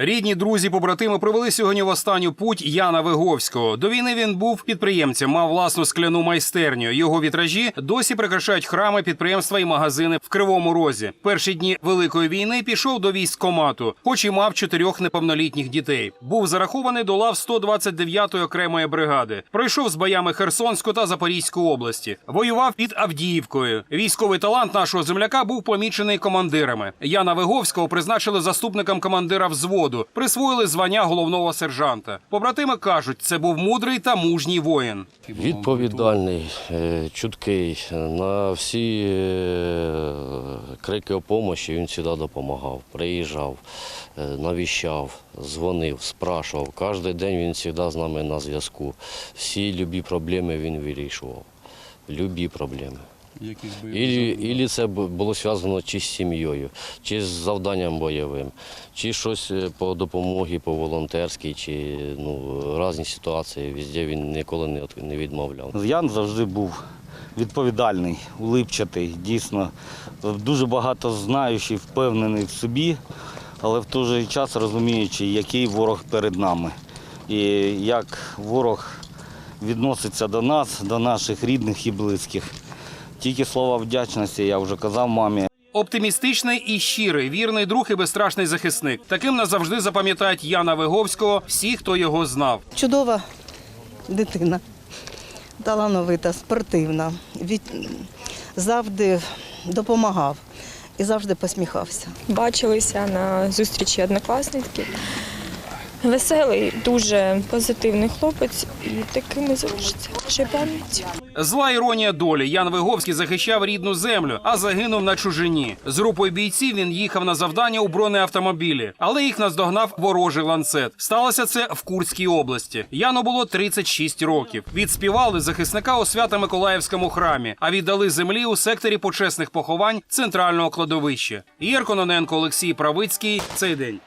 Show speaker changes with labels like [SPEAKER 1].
[SPEAKER 1] Рідні, друзі, побратими привели сьогодні в останню путь Яна Виговського. До війни він був підприємцем, мав власну скляну майстерню. Його вітражі досі прикрашають храми, підприємства і магазини в Кривому Розі. Перші дні великої війни пішов до військкомату, хоч і мав чотирьох неповнолітніх дітей. Був зарахований до лав 129-ї окремої бригади. Пройшов з боями Херсонську та Запорізьку області. Воював під Авдіївкою. Військовий талант нашого земляка був помічений командирами. Яна Виговського призначили заступником командира взводу, присвоїли звання головного сержанта. Побратими кажуть, це був мудрий та мужній воїн.
[SPEAKER 2] Відповідальний, е, чуткий. На всі е, крики о помощі він завжди допомагав. Приїжджав, е, навіщав, дзвонив, спрашував. Кожен день він завжди з нами на зв'язку. Всі любі проблеми він вирішував. Любі проблеми. Ілі, ілі це було зв'язано чи з сім'єю, чи з завданням бойовим, чи щось е, по допомогі, по волонтерській, чи ну, різні ситуації. Везде він ніколи не, не відмовляв.
[SPEAKER 3] Ян завжди був відповідальний, улипчатий, дійсно дуже багато знаючий, впевнений в собі, але в той же час розуміючи, який ворог перед нами і як ворог відноситься до нас, до наших рідних і близьких. Тільки слова вдячності я вже казав мамі.
[SPEAKER 1] Оптимістичний і щирий, вірний друг і безстрашний захисник. Таким назавжди запам'ятають Яна Виговського всі, хто його знав.
[SPEAKER 4] Чудова дитина, талановита, спортивна. Від... Завжди допомагав і завжди посміхався.
[SPEAKER 5] бачилися на зустрічі однокласників. Веселий, дуже позитивний хлопець і таким і залишиться нашій пам'яті.
[SPEAKER 1] Зла іронія долі. Ян Виговський захищав рідну землю, а загинув на чужині. З групою бійців він їхав на завдання у бронеавтомобілі, але їх наздогнав ворожий ланцет. Сталося це в Курській області. Яну було 36 років. Відспівали захисника у Свято-Миколаївському храмі, а віддали землі у секторі почесних поховань центрального кладовища. Ігор Кононенко, Олексій Правицький. Цей день.